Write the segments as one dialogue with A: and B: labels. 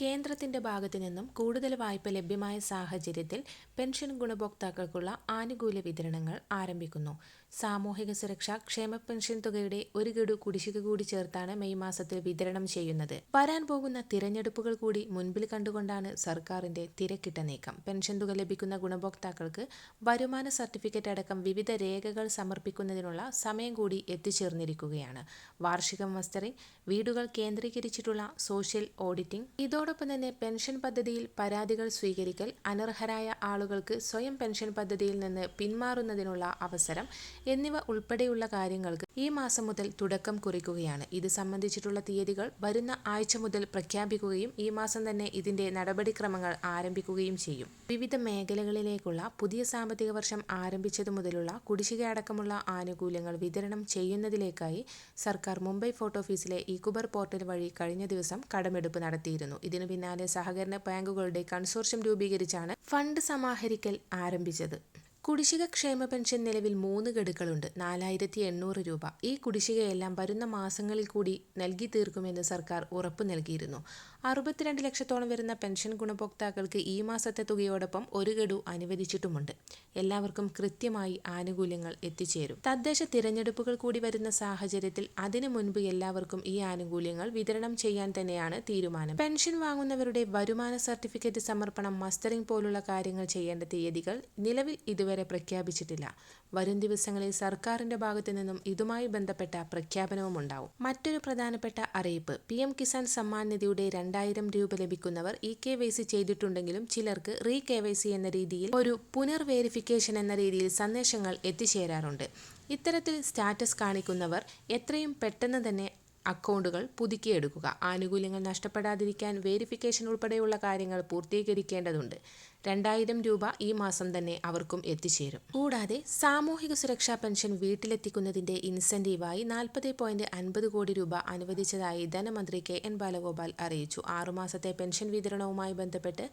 A: കേന്ദ്രത്തിന്റെ ഭാഗത്തു നിന്നും കൂടുതൽ വായ്പ ലഭ്യമായ സാഹചര്യത്തിൽ പെൻഷൻ ഗുണഭോക്താക്കൾക്കുള്ള ആനുകൂല്യ വിതരണങ്ങൾ ആരംഭിക്കുന്നു. സാമൂഹിക സുരക്ഷാ ക്ഷേമ പെൻഷൻ തുകയുടെ ഒരു ഗഡു കുടിശ്ശിക കൂടി ചേർത്താണ് മെയ് മാസത്തിൽ വിതരണം ചെയ്യുന്നത്. വരാൻ പോകുന്ന തിരഞ്ഞെടുപ്പുകൾ കൂടി മുൻപിൽ കണ്ടുകൊണ്ടാണ് സർക്കാരിന്റെ തിരക്കിട്ട നീക്കം. പെൻഷൻ തുക ലഭിക്കുന്ന ഗുണഭോക്താക്കൾക്ക് വരുമാന സർട്ടിഫിക്കറ്റ് അടക്കം വിവിധ രേഖകൾ സമർപ്പിക്കുന്നതിനുള്ള സമയം കൂടി എത്തിച്ചേർന്നിരിക്കുകയാണ്. വാർഷിക മസ്റ്ററിംഗ് വീടുകൾ കേന്ദ്രീകരിച്ചിട്ടുള്ള സോഷ്യൽ ഓഡിറ്റിംഗ് ഇതോടൊപ്പം തന്നെ പെൻഷൻ പദ്ധതിയിൽ പരാതികൾ സ്വീകരിക്കൽ അനർഹരായ ആളുകൾക്ക് സ്വയം പെൻഷൻ പദ്ധതിയിൽ നിന്ന് പിന്മാറുന്നതിനുള്ള അവസരം എന്നിവ ഉൾപ്പെടെയുള്ള കാര്യങ്ങൾക്ക് ഈ മാസം മുതൽ തുടക്കം കുറിക്കുകയാണ്. ഇത് സംബന്ധിച്ചിട്ടുള്ള തീയതികൾ വരുന്ന ആഴ്ച മുതൽ പ്രഖ്യാപിക്കുകയും ഈ മാസം തന്നെ ഇതിന്റെ നടപടിക്രമങ്ങൾ ആരംഭിക്കുകയും ചെയ്യും. വിവിധ മേഖലകളിലേക്കുള്ള പുതിയ സാമ്പത്തിക വർഷം ആരംഭിച്ചതു മുതലുള്ള കുടിശ്ശിക അടക്കമുള്ള ആനുകൂല്യങ്ങൾ വിതരണം ചെയ്യുന്നതിലേക്കായി സർക്കാർ മുംബൈ ഫോർട്ട് ഓഫീസിലെ ഇക്കുബർ പോർട്ടൽ വഴി കഴിഞ്ഞ ദിവസം കടമെടുപ്പ് നടത്തിയിരുന്നു. പിന്നാലെ സഹകരണ ബാങ്കുകളുടെ കൺസോർഷ്യം രൂപീകരിച്ചാണ് ഫണ്ട് സമാഹരിക്കൽ ആരംഭിച്ചത്. കുടിശ്ശിക ക്ഷേമ പെൻഷൻ നിലവിൽ മൂന്ന് ഗഡുക്കളുണ്ട്. നാലായിരത്തി എണ്ണൂറ് രൂപ. ഈ കുടിശ്ശികയെല്ലാം വരുന്ന മാസങ്ങളിൽ കൂടി നൽകി തീർക്കുമെന്ന് സർക്കാർ ഉറപ്പു നൽകിയിരുന്നു. അറുപത്തിരണ്ട് ലക്ഷത്തോളം വരുന്ന പെൻഷൻ ഗുണഭോക്താക്കൾക്ക് ഈ മാസത്തെ തുകയോടൊപ്പം ഒരു ഗഡു അനുവദിച്ചിട്ടുമുണ്ട്. എല്ലാവർക്കും കൃത്യമായി ആനുകൂല്യങ്ങൾ എത്തിച്ചേരും. തദ്ദേശ തിരഞ്ഞെടുപ്പുകൾ കൂടി വരുന്ന സാഹചര്യത്തിൽ അതിനു മുൻപ് എല്ലാവർക്കും ഈ ആനുകൂല്യങ്ങൾ വിതരണം ചെയ്യാൻ തന്നെയാണ് തീരുമാനം. പെൻഷൻ വാങ്ങുന്നവരുടെ വരുമാന സർട്ടിഫിക്കറ്റ് സമർപ്പണം മസ്റ്ററിംഗ് പോലുള്ള കാര്യങ്ങൾ ചെയ്യേണ്ട തീയതികൾ നിലവിൽ ഇതുവരെ പ്രഖ്യാപിച്ചിട്ടില്ല. വരും ദിവസങ്ങളിൽ സർക്കാരിന്റെ ഭാഗത്തു നിന്നും ഇതുമായി ബന്ധപ്പെട്ട പ്രഖ്യാപനവും ഉണ്ടാവും. മറ്റൊരു പ്രധാനപ്പെട്ട അറിയിപ്പ് പി എം കിസാൻ സമ്മാൻ നിധിയുടെ രണ്ടായിരം രൂപ ലഭിക്കുന്നവർ ഇ കെ വൈ സി ചെയ്തിട്ടുണ്ടെങ്കിലും ചിലർക്ക് റീ കെ വൈ സി എന്ന രീതിയിൽ ഒരു പുനർ വേരിഫിക്കേഷൻ എന്ന രീതിയിൽ സന്ദേശങ്ങൾ എത്തിച്ചേരാറുണ്ട്. ഇത്തരത്തിൽ സ്റ്റാറ്റസ് കാണിക്കുന്നവർ എത്രയും പെട്ടെന്ന് തന്നെ അക്കൗണ്ടുകൾ പുതുക്കിയെടുക്കുക ആനുകൂല്യങ്ങൾ നഷ്ടപ്പെടാതിരിക്കാൻ വേരിഫിക്കേഷൻ ഉൾപ്പെടെയുള്ള കാര്യങ്ങൾ പൂർത്തീകരിക്കേണ്ടതുണ്ട്. രണ്ടായിരം രൂപ ഈ മാസം തന്നെ അവർക്കും എത്തിച്ചേരും. കൂടാതെ സാമൂഹിക സുരക്ഷാ പെൻഷൻ വീട്ടിലെത്തിക്കുന്നതിന്റെ ഇൻസെന്റീവായി നാൽപ്പത് പോയിന്റ് അൻപത് കോടി രൂപ അനുവദിച്ചതായി ധനമന്ത്രി കെ എൻ ബാലഗോപാൽ അറിയിച്ചു. ആറുമാസത്തെ പെൻഷൻ വിതരണവുമായി ബന്ധപ്പെട്ട്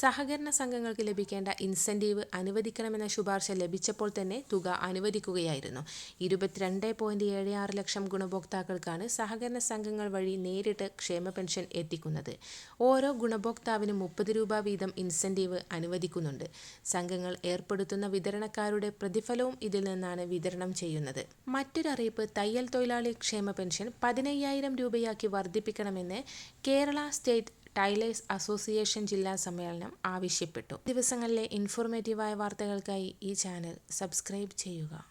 A: സഹകരണ സംഘങ്ങൾക്ക് ലഭിക്കേണ്ട ഇൻസെന്റീവ് അനുവദിക്കണമെന്ന ശുപാർശ ലഭിച്ചപ്പോൾ തന്നെ തുക അനുവദിക്കുകയായിരുന്നു. ഇരുപത്തിരണ്ട് പോയിന്റ് ഏഴ് ആറ് ലക്ഷം ഗുണഭോക്താക്കൾക്കാണ് സഹകരണ സംഘങ്ങൾ വഴി നേരിട്ട് ക്ഷേമ പെൻഷൻ എത്തിക്കുന്നത്. ഓരോ ഗുണഭോക്താവിനും മുപ്പത് രൂപ വീതം ഇൻസെന്റീവ് അനുവദിക്കുന്നുണ്ട്. സംഘങ്ങൾ ഏർപ്പെടുത്തുന്ന വിതരണക്കാരുടെ പ്രതിഫലവും ഇതിൽ നിന്നാണ് വിതരണം ചെയ്യുന്നത്. മറ്റൊരറിയിപ്പ് തയ്യൽ തൊഴിലാളി ക്ഷേമ പെൻഷൻ പതിനയ്യായിരം രൂപയാക്കി വർദ്ധിപ്പിക്കണമെന്ന് കേരള സ്റ്റേറ്റ് ടൈലേഴ്സ് അസോസിയേഷൻ ജില്ലാ സമ്മേളനം ആവശ്യപ്പെട്ടു. ദിവസങ്ങളിലെ ഇൻഫോർമേറ്റീവായ വാർത്തകൾക്കായി ഈ ചാനൽ സബ്സ്ക്രൈബ് ചെയ്യുക.